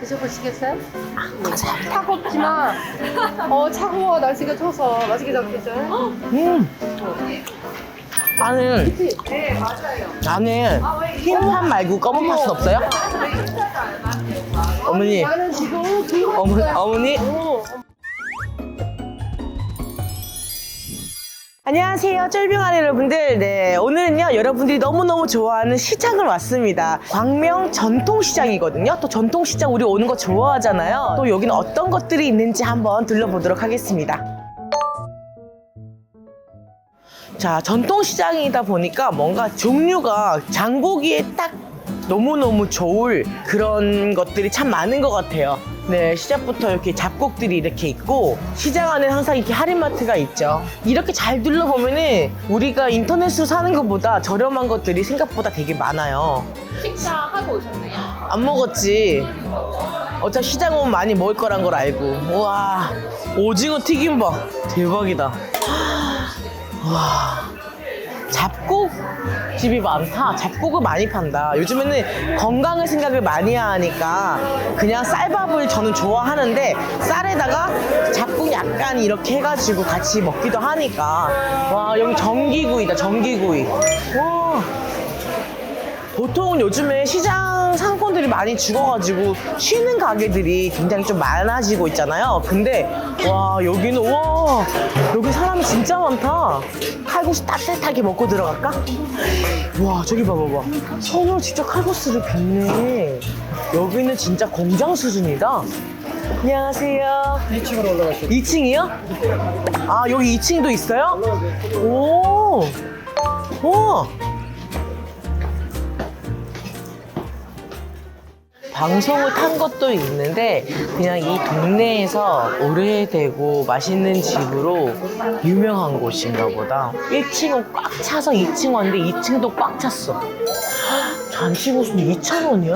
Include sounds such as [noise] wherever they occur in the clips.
드셔보시겠어요? 차갑지만 어 차가워 날씨가 추워서 맛있게 잡겠죠? 음. 나는 네 맞아요. 나는 흰판 말고 검은 팥은 없어요? 어머니, 나는 지금 그 어머, 어머니. 안녕하세요, 쫄병아리 여러분들. 네, 오늘은요, 여러분들이 너무너무 좋아하는 시장을 왔습니다. 광명 전통시장이거든요. 또 전통시장 우리 오는 거 좋아하잖아요. 또 여기는 어떤 것들이 있는지 한번 들러보도록 하겠습니다. 자, 전통시장이다 보니까 뭔가 종류가 장보기에 딱 너무너무 좋을 그런 것들이 참 많은 것 같아요. 네, 시작부터 이렇게 잡곡들이 이렇게 있고, 시장 안에 항상 이렇게 할인마트가 있죠. 이렇게 잘 둘러보면은 우리가 인터넷으로 사는 것보다 저렴한 것들이 생각보다 되게 많아요. 식사하고 오셨나요? 안 먹었지. 어차피 시장 오면 많이 먹을 거란 걸 알고. 우와, 오징어 튀김밥. 대박이다. [gasps] 와, 잡곡 집이 많다. 잡곡을 많이 판다. 요즘에는 건강을 생각을 많이 하니까 그냥 쌀밥을 저는 좋아하는데 쌀에다가 잡곡 약간 이렇게 해가지고 같이 먹기도 하니까 와 여기 전기구이다 전기구이. 와. 보통 요즘에 시장 상권들이 많이 죽어가지고 쉬는 가게들이 굉장히 좀 많아지고 있잖아요. 근데 와 여기는 와 여기 사람이 진짜 많다. 칼국수 따뜻하게 먹고 들어갈까? 와 저기 봐봐봐. 손으로 직접 칼국수를 빚네. 여기는 진짜 공장 수준이다. 안녕하세요. 2층으로 올라가시죠. 2층이요? 아 여기 2층도 있어요? 오. 오. 방송을 탄 것도 있는데 그냥 이 동네에서 오래되고 맛있는 집으로 유명한 곳인가 보다. 1층은 꽉 차서 2층 왔는데 2층도 꽉 찼어. 잔치국수는 2,000원이야?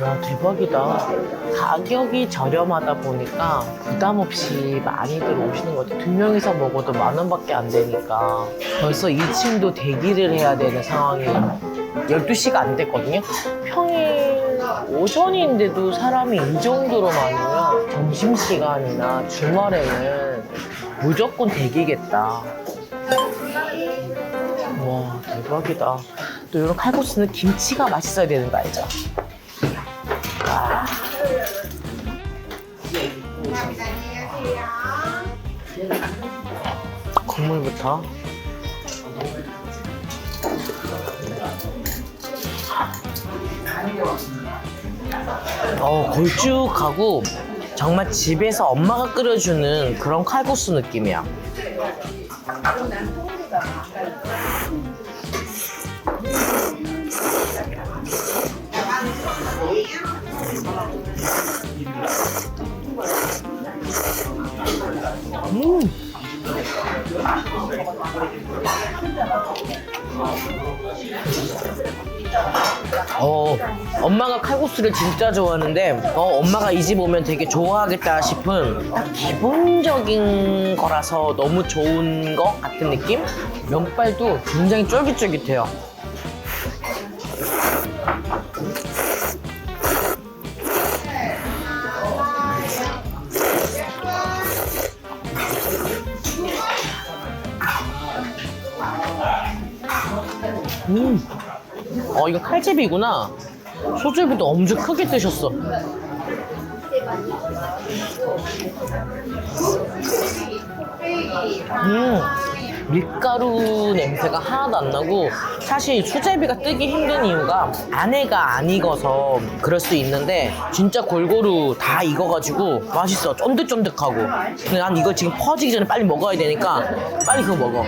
와 대박이다. 가격이 저렴하다 보니까 부담 없이 많이들 오시는 것 같아요 두 명이서 먹어도 만 원밖에 안 되니까. 벌써 2층도 대기를 해야 되는 상황이 12시가 안 됐거든요. 평일 오전인데도 사람이 이 정도로 많으면 점심시간이나 주말에는 무조건 대기겠다. 와, 대박이다. 또 이런 칼국수는 김치가 맛있어야 되는 거 알죠? 와. 국물부터. 어, 걸쭉하고 정말 집에서 엄마가 끓여주는 그런 칼국수 느낌이야. 음. 어, 엄마가 칼국수를 진짜 좋아하는데, 어, 엄마가 이 집 오면 되게 좋아하겠다 싶은 딱 기본적인 거라서 너무 좋은 것 같은 느낌? 면발도 굉장히 쫄깃쫄깃해요. 어, 이거 칼집이구나. 소줄비도 엄청 크게 뜨셨어. 음, 밀가루 냄새가 하나도 안 나고 사실 수제비가 뜨기 힘든 이유가 안에가 안 익어서 그럴 수 있는데 진짜 골고루 다 익어가지고 맛있어 쫀득쫀득하고 근데 난 이거 지금 퍼지기 전에 빨리 먹어야 되니까 빨리 그거 먹어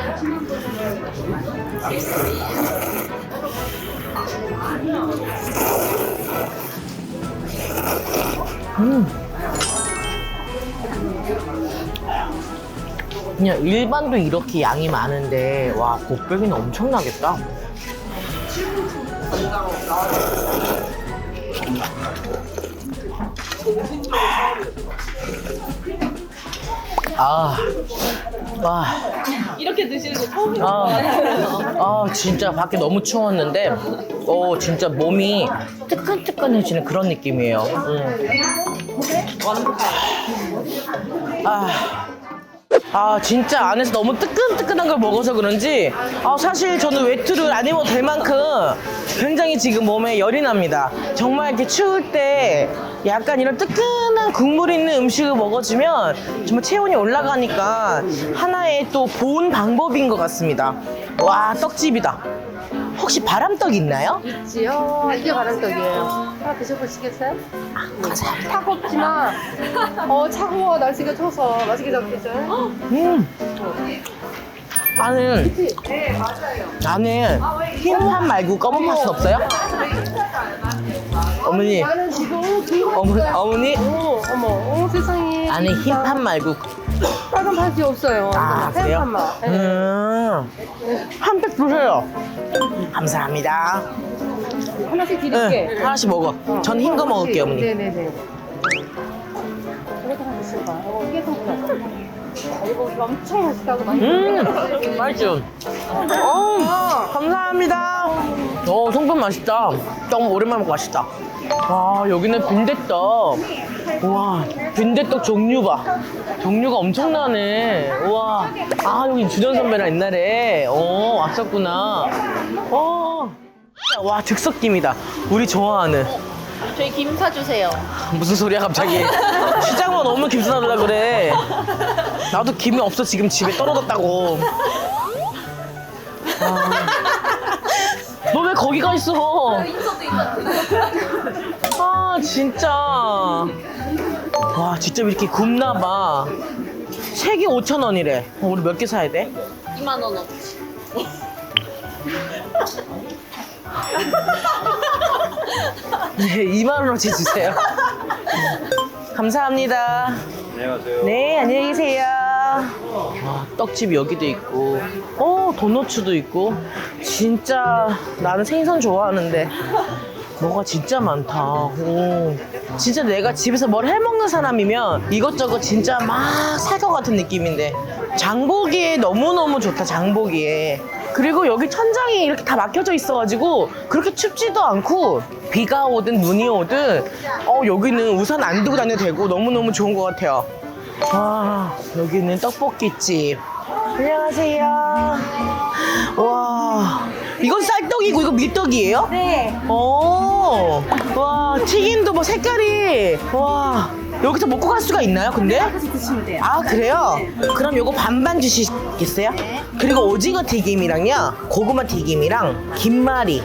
그냥 일반도 이렇게 양이 많은데 와 곱빼기는 엄청나겠다. 아 와. 이렇게 드시는 거 처음인 것 아, 같아요. 아 진짜 밖에 너무 추웠는데 어 진짜 몸이 뜨끈뜨끈해지는 그런 느낌이에요. 음. 아, 아 진짜 안에서 너무 뜨끈뜨끈한 걸 먹어서 그런지 아 사실 저는 외투를 안 입어도 될 만큼 굉장히 지금 몸에 열이 납니다. 정말 이렇게 추울 때 약간 이런 뜨끈한 국물 있는 음식을 먹어주면 정말 체온이 올라가니까 하나의 또 보온 방법인 것 같습니다. 와 떡집이다. 혹시 바람떡 있나요? 있지요. 이게 바람떡이에요. 하나 드셔보시겠어요? 차갑지만 어 차가워 날씨가 추워서 맛있게 잡히죠. 음. 안에 네 맞아요. 안에 흰판 말고 검은 팥은 없어요? 어머니 나는 지금 긴 어머, 어머니 오, 어머, 어머 세상에. 안에 흰판 말고 빨간 팥이 없어요. 아 그래요? 하얀 팥만. 네. 음. 한 팩 주세요 감사합니다 하나씩 드릴게. 응, 하나씩 먹어 전 흰 거 먹을게요 어머니 네네네. 하나. 이거 엄청 맛있다고 많이. 음 맛있죠? 어, 감사합니다 어 송편 맛있다 떡 오랜만에 먹고 맛있다 와 여기는 빈대떡. 우와 빈대떡 종류 봐. 종류가 엄청나네. 우와. 아 여기 주전 선배랑 옛날에 어 왔었구나. 어와 즉석김이다. 우리 좋아하는. 저희 김 사주세요. 무슨 소리야 갑자기? 시장만 너무 김 사달라 그래. 나도 김이 없어 지금 집에 떨어졌다고. 너왜 거기 가 있어 아 진짜 와 직접 이렇게 굽나 봐 책이 5천 원이래 어, 우리 몇 개 사야 돼? 2만 원 어치. 네 2만 원어치 주세요 감사합니다 안녕하세요. 네, 안녕히 계세요. 와, 떡집 여기도 있고, 어, 도너츠도 있고. 진짜 나는 생선 좋아하는데 뭐가 진짜 많다. 오. 진짜 내가 집에서 뭘 해먹는 사람이면 이것저것 진짜 막 살 것 같은 느낌인데 장보기에 너무너무 좋다, 장보기에. 그리고 여기 천장이 이렇게 다 막혀져 있어가지고 그렇게 춥지도 않고 비가 오든 눈이 오든 어 여기는 우산 안 두고 다녀도 되고 너무너무 좋은 것 같아요. 와 여기는 떡볶이집. 안녕하세요. 와 이건 쌀떡이고 이거 밀떡이에요? 네. 오, 와 튀김도 뭐 색깔이 와 여기서 먹고 갈 수가 있나요? 근데? 드시면 돼요. 아 그래요? 그럼 요거 반반 주시겠어요? 그리고 오징어 튀김이랑요 고구마 튀김이랑 김말이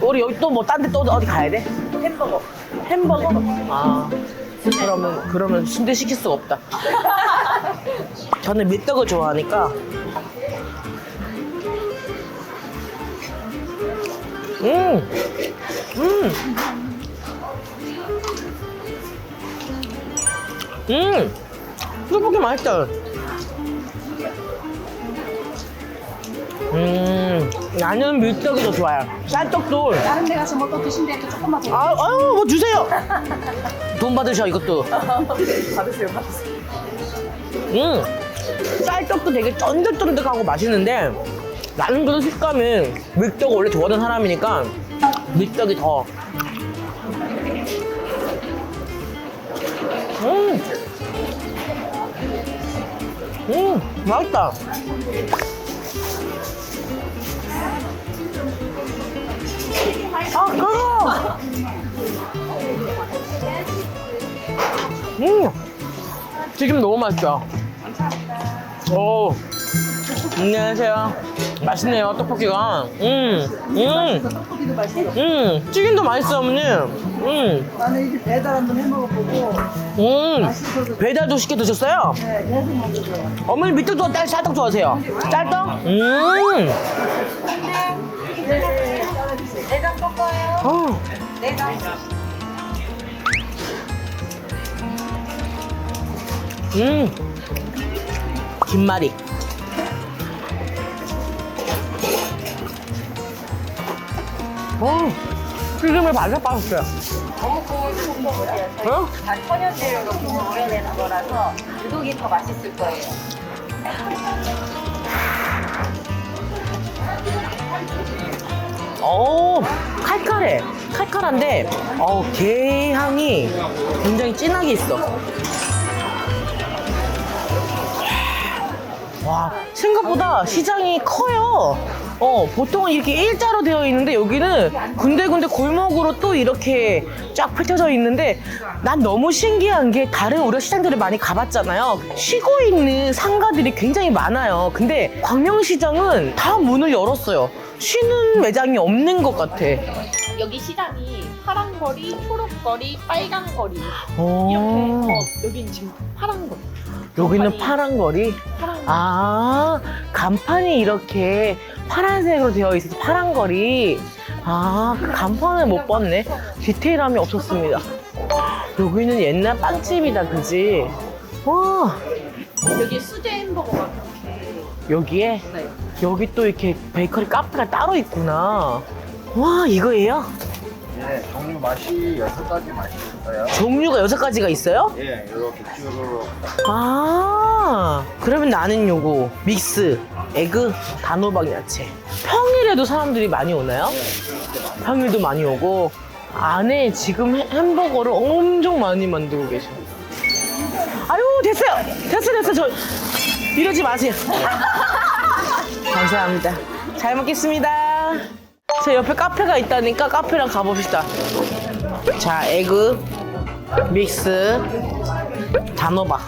우리 여기 또 뭐 딴 데 또 어디 가야 돼? 햄버거 햄버거? 아 그러면 그러면 순대 시킬 수가 없다 저는 밀떡을 좋아하니까 음! 음! 음! 떡볶이 맛있다. 음, 나는 밀떡이 더 좋아요. 쌀떡도. 다른 데 가서 뭐 또 드신대도 조금만 더. 아, 아유, 뭐 주세요. 돈 받으셔, 이것도. [laughs] 받으세요, 받으세요. 음, 쌀떡도 되게 쫀득쫀득하고 맛있는데 나는 그래도 식감이 밀떡을 원래 좋아하는 사람이니까 밀떡이 더. 음, 음, 맛있다. 음, 튀김 너무 맛있죠? 오, 안녕하세요. 맛있네요, 떡볶이가. 음, 음, 떡볶이도 맛있어. 음, 튀김도 맛있어, 어머님. 음, 나는 이제 배달 한번 해 먹어보고. 음. 배달도 시켜 드셨어요? 네, 계속 먹어요. 어머니 밑떡도 딸 쌀떡 좋아하세요? 쌀떡? 음. 내장 꺾어요. 어. 내장. 음. 김말이. 어. 튀김을 바삭 빠졌어요. 너무 고운 거보세요 저희 어? 다 천연재료로 구워 오래내는 거라서 유독이 더 맛있을 거예요. 어 칼칼해. 칼칼한데 어 게 향이 굉장히 진하게 있어. 와 생각보다 시장이 커요. 어 보통은 이렇게 일자로 되어 있는데 여기는 군데군데 골목으로 또 이렇게 쫙 펼쳐져 있는데 난 너무 신기한 게 다른 우리가 시장들을 많이 가봤잖아요. 쉬고 있는 상가들이 굉장히 많아요. 근데 광명시장은 다 문을 열었어요. 쉬는 매장이 없는 것 같아. 여기 시장이 파란 거리, 초록 거리, 빨간 거리 이렇게 어, 어, 여긴 지금 파란 거리. 여기는 간판이 파란 거리. 파란 거리. 아, 간판이 이렇게 파란색으로 되어 있어서 파란 거리. 아, 그 간판을 못 봤네. 디테일함이 없었습니다. 여기는 옛날 빵집이다, 그지? 와, 여기 수제 햄버거가 그렇게 여기에? 네. 여기 또 이렇게 베이커리 카페가 따로 있구나. 와, 이거예요? 예, 종류 맛이 여섯 가지 맛이 있어요. 종류가 여섯 가지가 있어요? 예, 이렇게 쭈루룩. 아, 그러면 나는 요거. 믹스, 에그, 단호박 야채. 평일에도 사람들이 많이 오나요? 평일도 많이 오고. 안에 지금 해- 햄버거를 엄청 많이 만들고 계셔. 아유, 됐어요! 됐어, 됐어. 저, 이러지 마세요. [laughs] 감사합니다. 잘 먹겠습니다. 제 옆에 카페가 있다니까 카페랑 가봅시다. 자, 에그, 믹스, 단호박.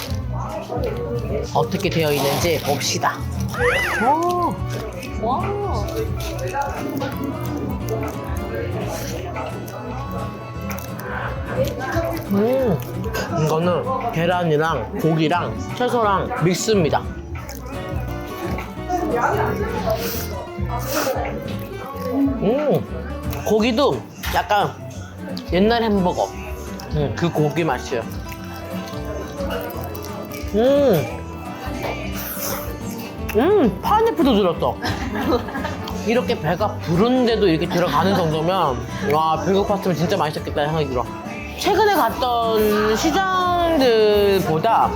어떻게 되어 있는지 봅시다. 오, 와. 음, 이거는 계란이랑 고기랑 채소랑 믹스입니다. 음, 고기도 약간 옛날 햄버거. 음, 그 고기 맛이에요. 음, 음, 파인애플도 들었어. 이렇게 배가 부른데도 이렇게 들어가는 정도면 와 배고팠으면 진짜 맛있었겠다 생각이 들어 최근에 갔던 시장들보다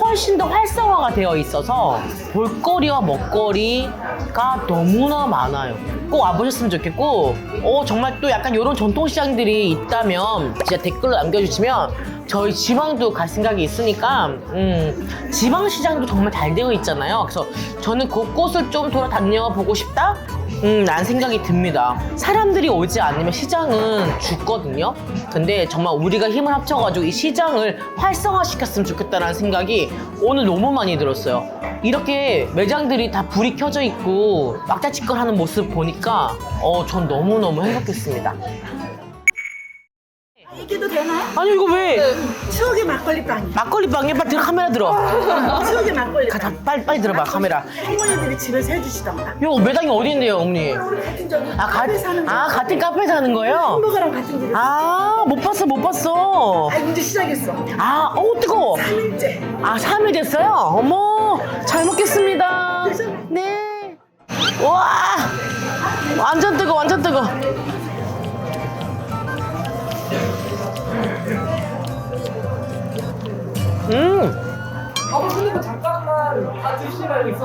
훨씬 더 활성화가 되어 있어서 볼거리와 먹거리 가 너무나 많아요. 꼭 와보셨으면 좋겠고 어, 정말 또 약간 이런 전통시장들이 있다면 진짜 댓글로 남겨주시면 저희 지방도 갈 생각이 있으니까 음, 지방시장도 정말 잘 되어 있잖아요. 그래서 저는 곳곳을 좀 돌아다녀 보고 싶다 음, 난 생각이 듭니다. 사람들이 오지 않으면 시장은 죽거든요. 근데 정말 우리가 힘을 합쳐가지고 이 시장을 활성화시켰으면 좋겠다는 생각이 오늘 너무 많이 들었어요. 이렇게 매장들이 다 불이 켜져 있고 막자지껄하는 모습 보니까 어, 전 너무너무 행복했습니다. 이게도 되나요? 아니 이거 왜 추억의 막걸리 빵이. 막걸리 빵에 빨리 들어 카메라 들어. [laughs] 추억의 막걸리 가, 빵. 빨리 빨리 들어봐 카메라. 할머니들이 집에서 해주시던가. 이거 매장이 어디인데요, 어머니? 우리 같은 저기 아, 가, 카페 사는 아 집. 같은 카페 사는 거예요? 햄버거랑 같은 집에. 아, 아, 못 봤어, 못 봤어. 이제 시작했어. 아, 어, 뜨거워. 3일째. 아, 3일 됐어요? 어머, 잘 먹겠습니다. 네. 와, 완전 뜨거, 완전 뜨거.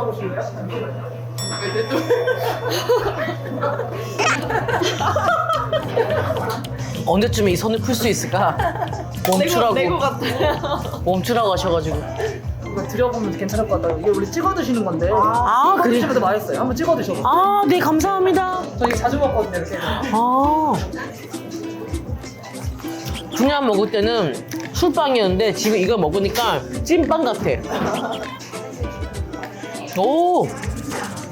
[laughs] 언제쯤에 이 손을 풀 수 있을까? 멈추라고. 내고 같아요. 멈추라고 하셔가지고. 이거 드려보면 괜찮을 것 같아요. 이게 원래 찍어 드시는 건데. 아, 그래? 드시면 더 맛있어요. 한번 찍어 드셔봐. 아, 네, 감사합니다. 저희 자주 먹거든요, 이렇게. 아. 그냥 먹을 때는 술빵이었는데 지금 이거 먹으니까 찐빵 같아. 오!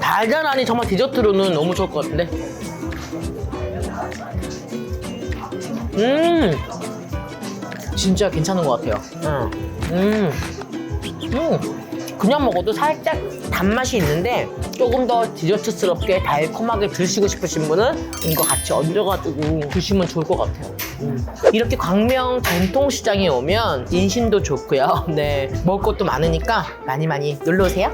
달달하니 정말 디저트로는 너무 좋을 것 같은데. 음! 진짜 괜찮은 것 같아요. 응. 음. 음. 그냥 먹어도 살짝 단맛이 있는데 조금 더 디저트스럽게 달콤하게 드시고 싶으신 분은 이거 같이 얹어가지고 드시면 좋을 것 같아요. 음. 이렇게 광명 전통시장에 오면 인심도 좋고요. [laughs] 네. 먹을 것도 많으니까 많이 많이 놀러 오세요.